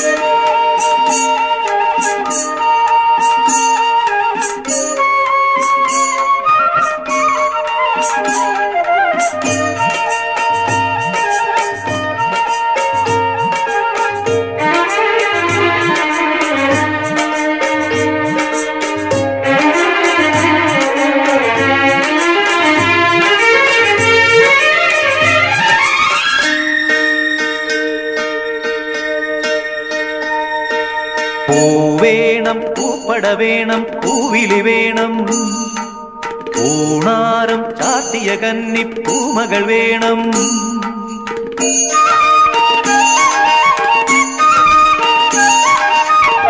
Peace. പൂവേണം പൂപ്പട വേണം പൂവിലി വേണം. ഊണാരം ചാത്തിയ കന്നി പൂമകൾ വേണം.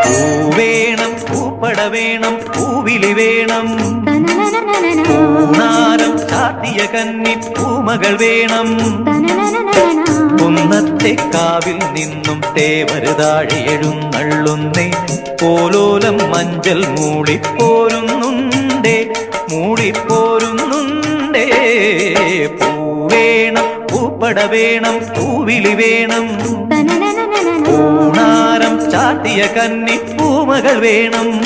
പൂവേണം പൂപ്പട വേണം പൂവിലി വേണം. ഊണാരം ചാത്തിയ കന്നി പൂമകൾ വേണം. കുന്നത്തെ കാവിൽ നിന്നും തേവരുതാഴെ എഴുന്നള്ളുന്നേ. പോലോലം മഞ്ചൽ മൂളിപ്പോരുന്നുണ്ടേ മൂളിപ്പോരുന്നുണ്ടേ പൂവേണം പൂപ്പട വേണം പൂവിളി വേണം. പൂണാരം ചാട്ടിയ കന്നി പൂമകൾ വേണം.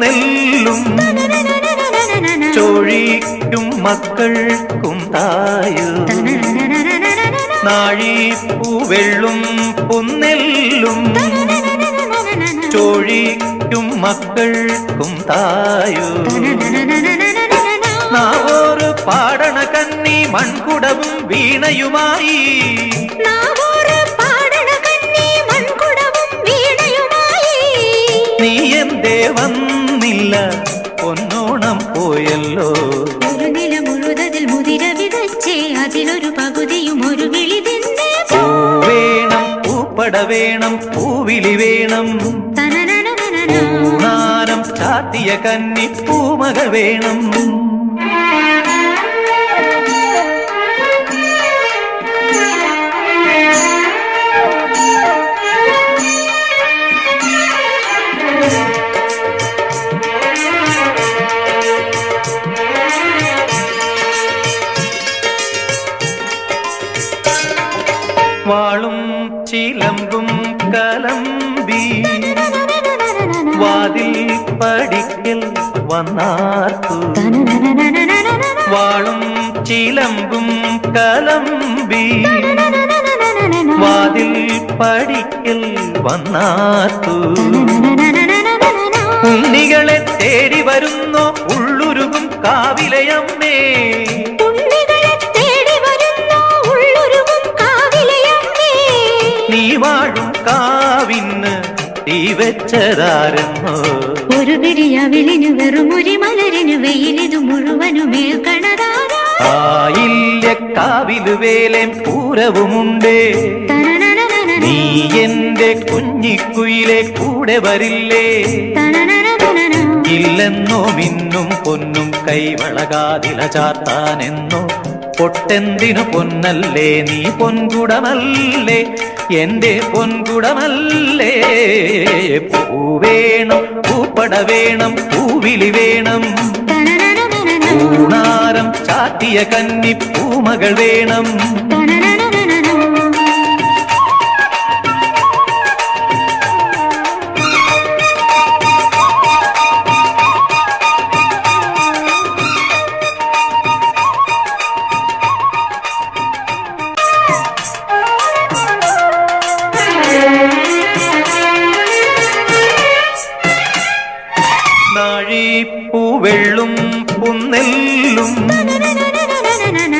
പുന്നെല്ലും ചോഴിക്കും മക്കൾക്കും തായു. നാഴിപ്പൂവെള്ളും പുന്നെല്ലും ചോഴിക്കും മക്കൾക്കും തായു. നാവോറ് പാടണ കന്നി മൺകുടവും വീണയുമായി. നീ എന്തേ വന്നില്ല പൊന്നോണം പോയല്ലോ. ഒരു നില മുഴുതതിൽ മുതിര വിതച്ചേ അതിലൊരു പകുതിയും ഒരു വിളി പൂ വേണം പൂപ്പട വേണം പൂവിളി വേണം. ഊണാരം ചാത്തിയ കന്നി പൂമകൾ വേണം. വാളും ചിലമ്പും കലമ്പി. വാതിൽ പടിക്കൽ വന്നാർത്തു. വാളും ചിലമ്പും കലമ്പി. വാതിൽ പടിക്കൽ വന്നാർത്തു. ഉണ്ണികളെ തേടി വരുന്നോ ഉള്ളുരുകും കാവിലയമ്മേ കാവിന്ന് തീ വെച്ചതാരെന്നോ ഒരു പിടിയവിളിന് വെറും ഒരു മലരിന് വെയിലിതു മുഴുവനും ഏൽക്കണതാരാ ആയില്ല കാവിൽ വേലേം പൂരവുമുണ്ടേ. നീ എന്റെ കുഞ്ഞിക്കുയിലെ കൂടെ വരില്ലേ? ഇല്ലെന്നോ മിന്നും പൊന്നും കൈവളകാതില ചാത്താനെന്നോ? പൊട്ടെന്തിനു പൊന്നല്ലേ നീ പൊൻകുടമല്ലേ? എന്റെ പൊൻകുടമല്ലേ? പൂ വേണം പൂപ്പട വേണം പൂവിളി വേണം. പൂണാരം ചാത്തിയ കന്നി പൂമകൾ വേണം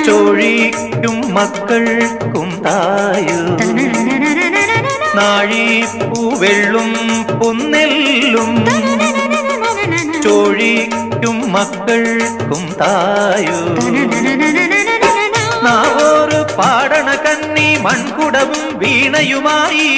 ചോഴിക്കും മക്കൾക്കും തായു. നാഴിപ്പൂവെള്ളും പൊന്നെല്ലും ചോഴിക്കും മക്കൾക്കും തായു. നാവോറ് പാടണ കന്നി മൺകുടവും വീണയുമായി.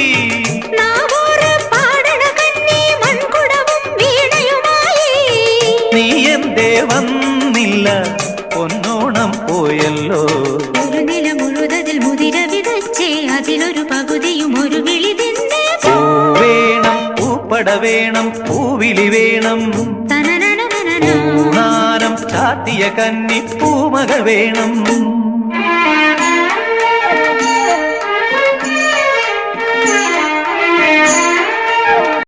മുതിര വിതച്ചേ അതിലൊരു പകുതിയും ഒരു വിളി തിന്നേ. വേണം പൂപ്പട വേണം പൂവിളി വേണം. ഊണാനം ചാത്തിയ കന്നി പൂമക വേണം.